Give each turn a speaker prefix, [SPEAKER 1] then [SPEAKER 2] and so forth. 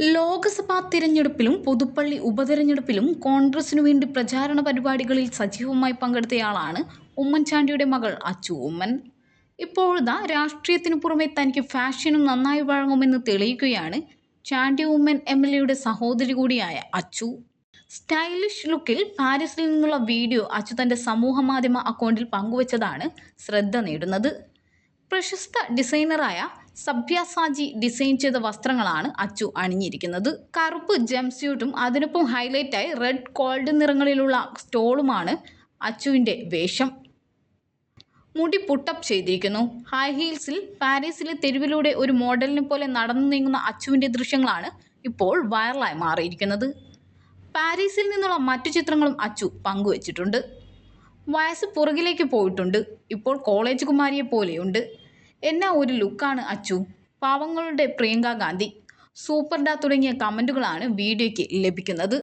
[SPEAKER 1] ലോക്സഭാ തിരഞ്ഞെടുപ്പിലും പുതുപ്പള്ളി ഉപതെരഞ്ഞെടുപ്പിലും കോൺഗ്രസിനു വേണ്ടി പ്രചാരണ പരിപാടികളിൽ സജീവമായി പങ്കെടുത്തയാളാണ് ഉമ്മൻചാണ്ടിയുടെ മകൾ അച്ചു ഉമ്മൻ. ഇപ്പോഴുതാ രാഷ്ട്രീയത്തിനു പുറമെ തനിക്ക് ഫാഷനും നന്നായി വഴങ്ങുമെന്ന് തെളിയിക്കുകയാണ് ചാണ്ടി ഉമ്മൻ എം എൽ എയുടെ സഹോദരി കൂടിയായ അച്ചു. സ്റ്റൈലിഷ് ലുക്കിൽ പാരീസിൽ നിന്നുള്ള വീഡിയോ അച്ചു തന്റെ സമൂഹ മാധ്യമ അക്കൗണ്ടിൽ പങ്കുവച്ചതാണ് ശ്രദ്ധ നേടുന്നത്. പ്രശസ്ത ഡിസൈനറായ സഭ്യസാജി ഡിസൈൻ ചെയ്ത വസ്ത്രങ്ങളാണ് അച്ചു അണിഞ്ഞിരിക്കുന്നത്. കറുപ്പ് ജംസ്യൂട്ടും അതിനൊപ്പം ഹൈലൈറ്റായി റെഡ് ഗോൾഡ് നിറങ്ങളിലുള്ള സ്റ്റോളുമാണ് അച്ചുവിന്റെ വേഷം. മുടി പുട്ടപ്പ് ചെയ്തിരിക്കുന്നു. ഹൈ ഹീൽസിൽ പാരീസിലെ തെരുവിലൂടെ ഒരു മോഡലിനെ പോലെ നടന്നു നീങ്ങുന്ന അച്ചുവിന്റെ ദൃശ്യങ്ങളാണ് ഇപ്പോൾ വൈറലായി മാറിയിരിക്കുന്നത്. പാരീസിൽ നിന്നുള്ള മറ്റു ചിത്രങ്ങളും അച്ചു പങ്കുവച്ചിട്ടുണ്ട്. വയസ്സ് പുറകിലേക്ക് പോയിട്ടുണ്ട്. ഇപ്പോൾ കോളേജ് കുമാരിയെ പോലെയുണ്ട്. എന്നാ ഒരു ലുക്കാണ് അച്ചു? പാവങ്ങളുടെ പ്രിയങ്ക ഗാന്ധി. സൂപ്പർ ഡാ തുടങ്ങിയ കമന്റുകളാണ് വീഡിയോയ്ക്ക് ലഭിക്കുന്നത്.